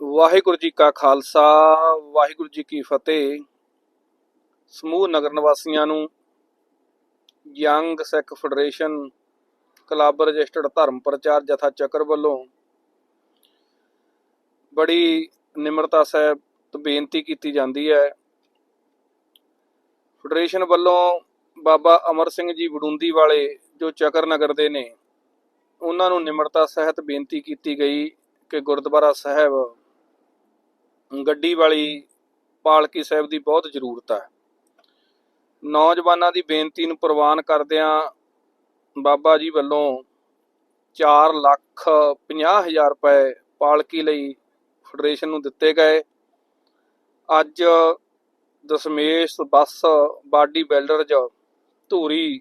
ਵਾਹਿਗੁਰੂ ਜੀ ਕਾ ਖਾਲਸਾ, ਵਾਹਿਗੁਰੂ ਜੀ ਕੀ ਫਤਿਹ। ਸਮੂਹ ਨਗਰ ਨਿਵਾਸੀਆਂ ਨੂੰ young Sikh federation club registered ਧਰਮ ਪ੍ਰਚਾਰ ਜਥਾ ਚੱਕਰ ਵੱਲੋਂ ਬੜੀ ਨਿਮਰਤਾ ਸਹਿਬ ਬੇਨਤੀ ਕੀਤੀ ਜਾਂਦੀ ਹੈ। ਫੈਡਰੇਸ਼ਨ ਵੱਲੋਂ ਬਾਬਾ ਅਮਰ ਸਿੰਘ ਜੀ ਵਡੂੰਦੀ ਵਾਲੇ ਜੋ ਚੱਕਰ ਨਗਰ ਦੇ ਨੇ, ਉਹਨਾਂ ਨੂੰ ਨਿਮਰਤਾ ਸਹਿਤ ਬੇਨਤੀ ਕੀਤੀ ਗਈ ਕਿ ਗੁਰਦੁਆਰਾ ਸਾਹਿਬ ਗੱਡੀ ਵਾਲੀ ਪਾਲਕੀ ਸਾਹਿਬ ਦੀ ਬਹੁਤ ਜ਼ਰੂਰਤ ਹੈ ਨੌਜਵਾਨਾਂ ਦੀ ਬੇਨਤੀ ਨੂੰ ਪ੍ਰਵਾਨ ਕਰਦਿਆਂ ਬਾਬਾ ਜੀ ਵੱਲੋਂ 4 ਲੱਖ 50 ਹਜ਼ਾਰ ਰੁਪਏ ਪਾਲਕੀ ਲਈ ਫੈਡਰੇਸ਼ਨ ਨੂੰ ਦਿੱਤੇ ਗਏ। ਅੱਜ Dashmesh bus body builders Dhuri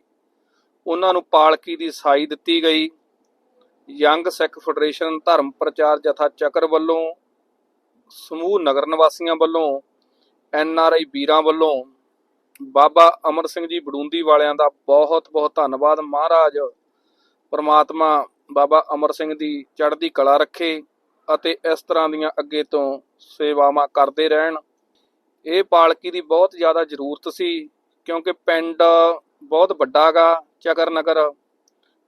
ਉਹਨਾਂ ਨੂੰ ਪਾਲਕੀ ਦੀ ਸਾਈ ਦਿੱਤੀ ਗਈ। ਯੰਗ ਸਿੱਖ ਫੈਡਰੇਸ਼ਨ ਧਰਮ ਪ੍ਰਚਾਰ ਜਥਾ ਚੱਕਰ ਵੱਲੋਂ ਸਮੂਹ ਨਗਰ ਨਿਵਾਸੀਆਂ ਵੱਲੋਂ, ਐਨ ਆਰ ਆਈ ਵੀਰਾਂ ਵੱਲੋਂ, ਬਾਬਾ ਅਮਰ ਸਿੰਘ ਜੀ ਬੜੂੰਦੀ ਵਾਲਿਆਂ ਦਾ ਬਹੁਤ ਬਹੁਤ ਧੰਨਵਾਦ। ਮਹਾਰਾਜ ਪਰਮਾਤਮਾ ਬਾਬਾ ਅਮਰ ਸਿੰਘ ਦੀ ਚੜ੍ਹਦੀ ਕਲਾ ਰੱਖੇ ਅਤੇ ਇਸ ਤਰ੍ਹਾਂ ਦੀਆਂ ਅੱਗੇ ਤੋਂ ਸੇਵਾਵਾਂ ਕਰਦੇ ਰਹਿਣ। ਇਹ ਪਾਲਕੀ ਦੀ ਬਹੁਤ ਜ਼ਿਆਦਾ ਜ਼ਰੂਰਤ ਸੀ, ਕਿਉਂਕਿ ਪਿੰਡ ਬਹੁਤ ਵੱਡਾ ਗਾ ਚੱਕਰ ਨਗਰ।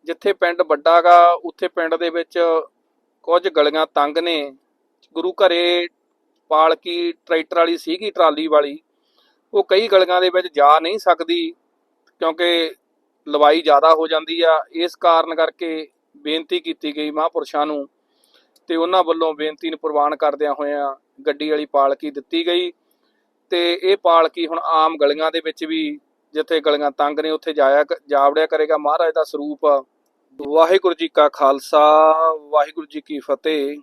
ਜਿੱਥੇ ਪਿੰਡ ਵੱਡਾ ਗਾ, ਉੱਥੇ ਪਿੰਡ ਦੇ ਵਿੱਚ ਕੁਝ ਗਲੀਆਂ ਤੰਗ ਨੇ। ਗੁਰੂ ਘਰੇ ਪਾਲਕੀ ਟਰੈਕਟਰ ਵਾਲੀ ਸੀਗੀ, ਟਰਾਲੀ ਵਾਲੀ, ਉਹ ਕਈ ਗਲੀਆਂ ਦੇ ਵਿੱਚ ਜਾ ਨਹੀਂ ਸਕਦੀ ਕਿਉਂਕਿ ਲਵਾਈ ਜ਼ਿਆਦਾ ਹੋ ਜਾਂਦੀ ਆ। ਇਸ ਕਾਰਨ ਕਰਕੇ ਬੇਨਤੀ ਕੀਤੀ ਗਈ ਮਹਾਂਪੁਰਸ਼ਾਂ ਨੂੰ ਤੇ ਉਹਨਾਂ ਵੱਲੋਂ ਬੇਨਤੀ ਨੂੰ ਪ੍ਰਵਾਨ ਕਰਦਿਆਂ ਹੋਇਆਂ ਗੱਡੀ ਵਾਲੀ ਪਾਲਕੀ ਦਿੱਤੀ ਗਈ ਤੇ ਇਹ ਪਾਲਕੀ ਹੁਣ ਆਮ ਗਲੀਆਂ ਦੇ ਵਿੱਚ ਵੀ ਜਿੱਥੇ ਗਲੀਆਂ ਤੰਗ ਨੇ ਉੱਥੇ ਜਾਇਆ ਜਾਵੜਿਆ ਕਰੇਗਾ। ਮਹਾਰਾਜ ਦਾ ਸਰੂਪ ਵਾਹਿਗੁਰੂ ਜੀ ਕਾ ਖਾਲਸਾ, ਵਾਹਿਗੁਰੂ ਜੀ ਕੀ ਫਤਿਹ।